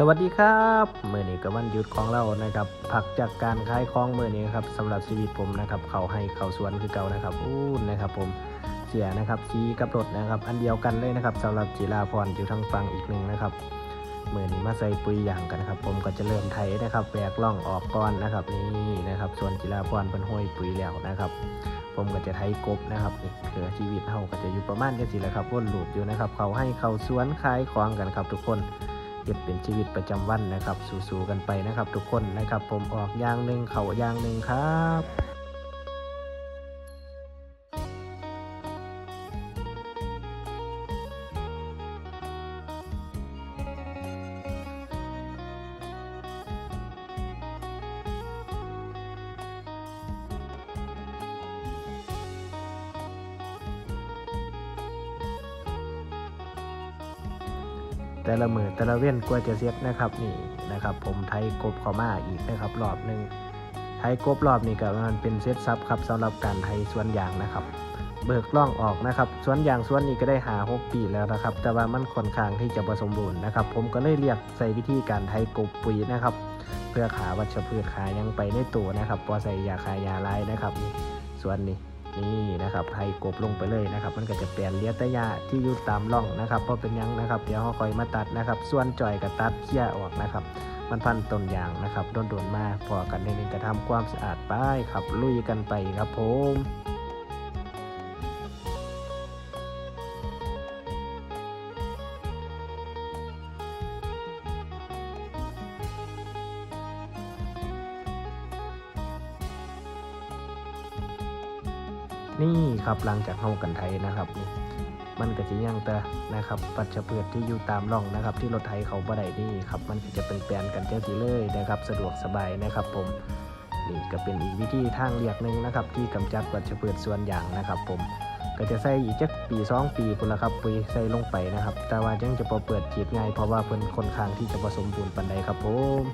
สวัสดีครับเมื่อนี้ก็วันหยุดของเรานะครับพักจากการขายของเมื่อนี้ครับสำหรับชีวิตผมนะครับ เขาให้เขาสวนคือเก่านะครับอู้นะครับ ผมเสียนะครับสีกับรถนะครับ อันเดียวกันเลยนะครับสำหรับจิราพรอยู่ทางฝั่งอีกหนึ่งนะครับเมื่อนี้มาใส่ปุ๋ยอย่างกันนะครับ ผมก็จะเริ่มไถนะครับแบกล่องออกก่อนนะครับนี่นะครับ ส่วนจิราพรเป็นห้อยปุ๋ยแล้วนะครับ ผมก็จะไถกบนะครับนี่คือชีวิตเฮาก็จะอยู่ประมาณนี้สิแหละครับวนลูปอยู่นะครับ เขาให้เขาสวนขายของกันครับทุกคน ก็บเป็นชีวิตประจำวันนะครับ สู้ๆกันไปนะครับ ทุกคนนะครับ ผมออกอย่างหนึ่งเขาอย่างหนึ่งครับ แต่ละมือแต่ละเว้นกว่าจะเสร็จนะครับนี่นะครับ ผมไทยกบเข้ามาอีกนะครับรอบหนึ่งไทยกบรอบนี้ก็มันเป็นเซตซับครับสำหรับการไทยสวนยางนะครับ เบิกล่องออกนะครับสวนยางสวนนี้ก็ได้หาหกปีแล้วนะครับ แต่ว่ามันค่อนข้างที่จะผสมบูรณ์นะครับ ผมก็เลยเรียกใส่วิธีการไทยกบปุ๋ยนะครับ เพื่อขาวัชพืชขายังไปในตัวนะครับพอใส่ยาคายยาลายนะครับส่วนนี้ นี่นะครับไทยกบลงไปเลยนะครับ มันก็จะเปลี่ยนเลียตะยาที่อยู่ตามร่องนะครับเพราะเป็นยังนะครับเดี๋ยวเขาคอยมาตัดนะครับ ส่วนจ่อยกับตัดเคี่ยออกนะครับ มันพันต้นยางนะครับโดนโดนๆมาพอกันในหนึ่งกระทำความสะอาดไป้ายครับลุยกันไปครับผม นี่ครับหลังจากเฮากันไทยนะครับนี่มันก็จะยังแต่นะครับปัจจพืชที่อยู่ตามร่องนะครับ ที่รถไถเขาบ่ได้นี่ครับมันก็จะเป็นแปลนกันเจ้าสีเลยนะครับ สะดวกสบายนะครับ ผมนี่ก็เป็นอีกวิธีทางเลือกหนึ่งนะครับ ที่กำจัดวัชพืชส่วนอย่างนะครับ ผมก็จะใส่อีกจักปีสองปีคุณละครับปุ๋ยใส่ลงไปนะครับ แต่ว่ายังจะพอเปิดจีดง่ายเพราะว่าเพิ่นค่อนข้างที่จะผสมบูรณ์ปันใดครับผม